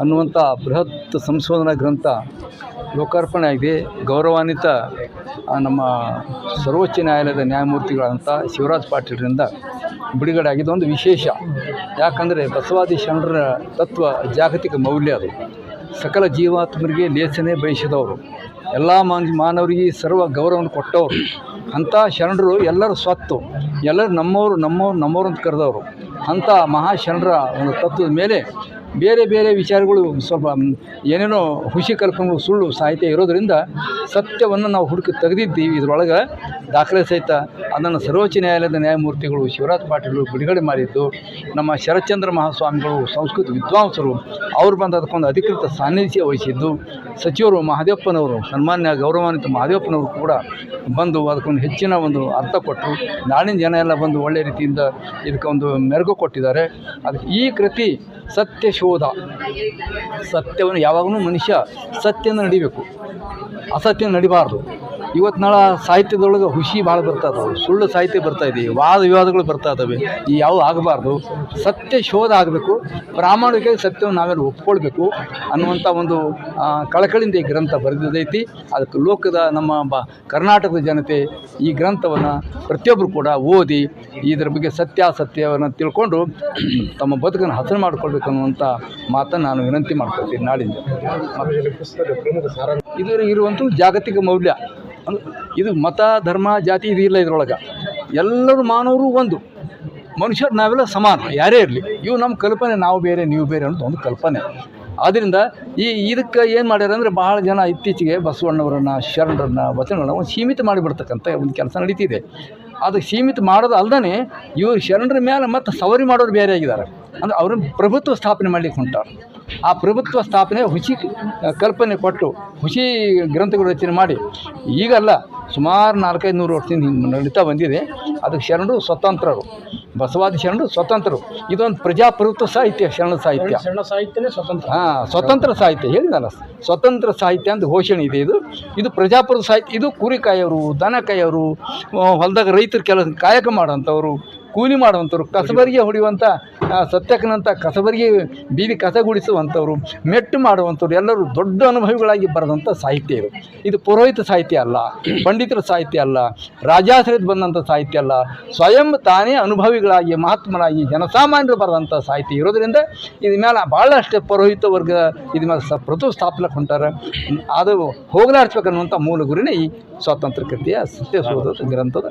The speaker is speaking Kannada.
ಅನ್ನುವಂಥ ಬೃಹತ್ ಸಂಶೋಧನಾ ಗ್ರಂಥ ಲೋಕಾರ್ಪಣೆ ಆಗಿದೆ ಗೌರವಾನ್ವಿತ ನಮ್ಮ ಸರ್ವೋಚ್ಚ ನ್ಯಾಯಾಲಯದ ನ್ಯಾಯಮೂರ್ತಿಗಳಂಥ ಶಿವರಾಜ್ ಪಾಟೀಲ್ರಿಂದ ಬಿಡುಗಡೆ ಆಗಿದ್ದು ಒಂದು ವಿಶೇಷ. ಯಾಕಂದರೆ ಬಸವಾದಿ ಶರಣರ ತತ್ವ ಜಾಗತಿಕ ಮೌಲ್ಯ ಅದು. ಸಕಲ ಜೀವಾತ್ಮರಿಗೆ ಲೇಸನೆ ಬಯಸಿದವರು. ಎಲ್ಲ ಮಾನ್, ಮಾನವರಿಗೆ ಸರ್ವ ಗೌರವವನ್ನು ಕೊಟ್ಟವರು. ಅಂಥ ಶರಣರು ಎಲ್ಲರ ಸ್ವತ್ತು, ಎಲ್ಲರೂ ನಮ್ಮವರು, ನಮ್ಮವ್ರು ನಮ್ಮವ್ರು ಅಂತ ಕರೆದವರು. ಅಂಥ ಮಹಾಶರಣರ ಒಂದು ತತ್ವದ ಮೇಲೆ ಬೇರೆ ಬೇರೆ ವಿಚಾರಗಳು ಸ್ವಲ್ಪ ಏನೇನೋ ಹುಸಿ ಕಲ್ಪನೆಗಳು ಸುಳ್ಳು ಸಾಹಿತ್ಯ ಇರೋದರಿಂದ ಸತ್ಯವನ್ನು ನಾವು ಹುಡುಕಿ ತೆಗೆದಿದ್ದೀವಿ. ಇದರೊಳಗೆ ದಾಖಲೆ ಸಹಿತ ಅದನ್ನು ಸರ್ವೋಚ್ಚ ನ್ಯಾಯಾಲಯದ ನ್ಯಾಯಮೂರ್ತಿಗಳು ಶಿವರಾಜ್ ಪಾಟೀಲ್ ಬಿಡುಗಡೆ ಮಾಡಿದ್ದು, ನಮ್ಮ ಶರತ್ಚಂದ್ರ ಮಹಾಸ್ವಾಮಿಗಳು ಸಂಸ್ಕೃತ ವಿದ್ವಾಂಸರು ಅವರು ಬಂದು ಅದಕ್ಕೊಂದು ಅಧಿಕೃತ ಸಾನ್ನಿಧ್ಯ ವಹಿಸಿದ್ದು, ಸಚಿವರು ಮಹದೇವಪ್ಪನವರು, ಸನ್ಮಾನ್ಯ ಗೌರವಾನ್ವಿತ ಮಹದೇವಪ್ಪನವರು ಕೂಡ ಬಂದು ಅದಕ್ಕೊಂದು ಹೆಚ್ಚಿನ ಒಂದು ಅರ್ಥ ಕೊಟ್ಟರು. ನಾಡಿನ ಜನ ಎಲ್ಲ ಬಂದು ಒಳ್ಳೆಯ ರೀತಿಯಿಂದ ಇದಕ್ಕೊಂದು ಮೆರುಗು ಕೊಟ್ಟಿದ್ದಾರೆ. ಅದಕ್ಕೆ ಈ ಕೃತಿ ಸತ್ಯ ಶೋಧ ಸತ್ಯವನ್ನು ಯಾವಾಗಲೂ ಮನುಷ್ಯ ಸತ್ಯನ ನಡಿಬೇಕು. ಅಸತ್ಯ ನಡಿಬಾರ್ದು. ಇವತ್ತು ನಾಳೆ ಸಾಹಿತ್ಯದೊಳಗೆ ಹುಷಿ ಭಾಳ ಬರ್ತಾ ಇದಾವೆ ಸುಳ್ಳು ಸಾಹಿತ್ಯ ಬರ್ತಾ ಇದೆ, ವಾದ ವಿವಾದಗಳು ಬರ್ತಾ ಇದ್ದಾವೆ ಈ ಯಾವ ಆಗಬಾರ್ದು, ಸತ್ಯ ಶೋಧ ಆಗಬೇಕು, ಪ್ರಾಮಾಣಿಕವಾಗಿ ಸತ್ಯವನ್ನು ನಾವೆಲ್ಲ ಒಪ್ಕೊಳ್ಬೇಕು ಅನ್ನುವಂಥ ಒಂದು ಕಳಕಳಿಂದ ಈ ಗ್ರಂಥ ಬರೆದಿದ್ದೈತಿ. ಅದಕ್ಕೆ ಲೋಕದ ನಮ್ಮ ಬ, ಕರ್ನಾಟಕದ ಜನತೆ ಈ ಗ್ರಂಥವನ್ನು ಪ್ರತಿಯೊಬ್ಬರು ಕೂಡ ಓದಿ, ಇದರ ಬಗ್ಗೆ ಸತ್ಯಾಸತ್ಯವನ್ನು ತಿಳ್ಕೊಂಡು ತಮ್ಮ ಬದುಕನ್ನು ಹಸನು ಮಾಡಿಕೊಳ್ಬೇಕು ಅನ್ನುವಂಥ ಮಾತನ್ನು ನಾನು ವಿನಂತಿ ಮಾಡ್ಕೊಳ್ತೀನಿ ನಾಡಿಂದ ಇದು ಇರುವಂಥ ಜಾಗತಿಕ ಮೌಲ್ಯ. ಇದು ಮತ, ಧರ್ಮ, ಜಾತಿ, ಇದು ಇಲ್ಲ ಇದ್ರೊಳಗೆ. ಎಲ್ಲರೂ ಮಾನವರು ಒಂದು. ಮನುಷ್ಯರು ನಾವೆಲ್ಲ ಸಮಾನ, ಯಾರೇ ಇರಲಿ. ಇವು ನಮ್ಮ ಕಲ್ಪನೆ, ನಾವು ಬೇರೆ, ನೀವು ಬೇರೆ ಅಂತ ಒಂದು ಕಲ್ಪನೆ. ಆದ್ದರಿಂದ ಈ ಇದಕ್ಕೆ ಏನು ಮಾಡ್ಯಾರ ಅಂದರೆ ಭಾಳ ಜನ ಇತ್ತೀಚೆಗೆ ಬಸವಣ್ಣವರನ್ನು, ಶರಣರನ್ನು, ವಚನಗಳನ್ನ ಒಂದು ಸೀಮಿತ ಮಾಡಿಬಿಡ್ತಕ್ಕಂಥ ಒಂದು ಕೆಲಸ ನಡೀತಿದೆ. ಅದು ಸೀಮಿತ ಮಾಡೋದು ಅಲ್ದೇ ಇವರು ಶರಣರ ಮೇಲೆ ಮತ್ತು ಸವರಿ ಮಾಡೋರು ಬೇರೆ ಆಗಿದ್ದಾರೆ. ಅಂದರೆ ಅವ್ರನ್ನ ಪ್ರಭುತ್ವ ಸ್ಥಾಪನೆ ಮಾಡಲಿಕ್ಕೆ ಹೊಂಟಾರ. ಆ ಪ್ರಭುತ್ವ ಸ್ಥಾಪನೆ ಹುಸಿ ಕಲ್ಪನೆ ಕೊಟ್ಟು ಹುಸಿ ಗ್ರಂಥಗಳು ರಚನೆ ಮಾಡಿ. ಈಗಲ್ಲ ಸುಮಾರು ನಾಲ್ಕೈದು ನೂರು ವರ್ಷದಿಂದ ಹಿಂಗೆ ನಡೀತಾ ಬಂದಿದೆ. ಅದಕ್ಕೆ ಶರಣರು ಸ್ವತಂತ್ರರು. ಬಸವಾದಿ ಶರಣರು ಸ್ವತಂತ್ರರು. ಇದೊಂದು ಪ್ರಜಾಪ್ರಭುತ್ವ ಸಾಹಿತ್ಯ ಶರಣ ಸಾಹಿತ್ಯ. ಶರಣ ಸಾಹಿತ್ಯನೇ ಸ್ವತಂತ್ರ. ಹಾಂ ಸ್ವತಂತ್ರ ಸಾಹಿತ್ಯ. ಹೇಳಿದಲ್ಲ ಸ್ವತಂತ್ರ ಸಾಹಿತ್ಯ ಅಂತ ಘೋಷಣೆ ಇದೆ ಇದು. ಇದು ಪ್ರಜಾಪ್ರಭುತ್ವ ಸಾಹಿತ್ಯ. ಇದು ಕುರಿ ಕಾಯೋರು ದನ ಕಾಯೋರು ಆ, ಹೊಲದಾಗ ರೈತರು ಕೆಲಸ ಕಾಯಕ ಮಾಡೋಂಥವ್ರು ಕೂಲಿ ಮಾಡುವಂಥವ್ರು, ಕಸಬರಿಗೆ ಹೊಡೆಯುವಂಥ ಸತ್ಯಕ್ಕನಂಥ ಕಸಬರಿಗೆ ಬೀದಿ ಕಸ ಗುಡಿಸುವಂಥವ್ರು ಮೆಟ್ಟು ಮಾಡುವಂಥವ್ರು ಎಲ್ಲರೂ ದೊಡ್ಡ ಅನುಭವಿಗಳಾಗಿ ಬರೆದಂಥ ಸಾಹಿತ್ಯ ಇದು. ಇದು ಪುರೋಹಿತ ಸಾಹಿತ್ಯ ಅಲ್ಲ, ಪಂಡಿತರ ಸಾಹಿತ್ಯ ಅಲ್ಲ ರಾಜಾಶ್ರಯದ ಬಂದಂಥ ಸಾಹಿತ್ಯ ಅಲ್ಲ, ಸ್ವಯಂ ತಾನೇ ಅನುಭವಿಗಳಾಗಿ, ಮಹಾತ್ಮರಾಗಿ, ಜನಸಾಮಾನ್ಯರು ಬರೆದಂಥ ಸಾಹಿತ್ಯ ಇರೋದರಿಂದ ಇದ್ರ ಮೇಲೆ ಭಾಳಷ್ಟು ಪುರೋಹಿತ ವರ್ಗ ಇದ್ರ ಮೇಲೆ ಸ ಪ್ರತು ಸ್ಥಾಪನೆ ಹೊಂಟಾರ ಅದು ಹೋಗಲಾಡಿಸ್ಬೇಕನ್ನುವಂಥ ಮೂಲ ಗುರಿನೇ ಈ ಸ್ವಾತಂತ್ರ್ಯ ಕೃತಿಯ ಸತ್ಯ ಗ್ರಂಥದ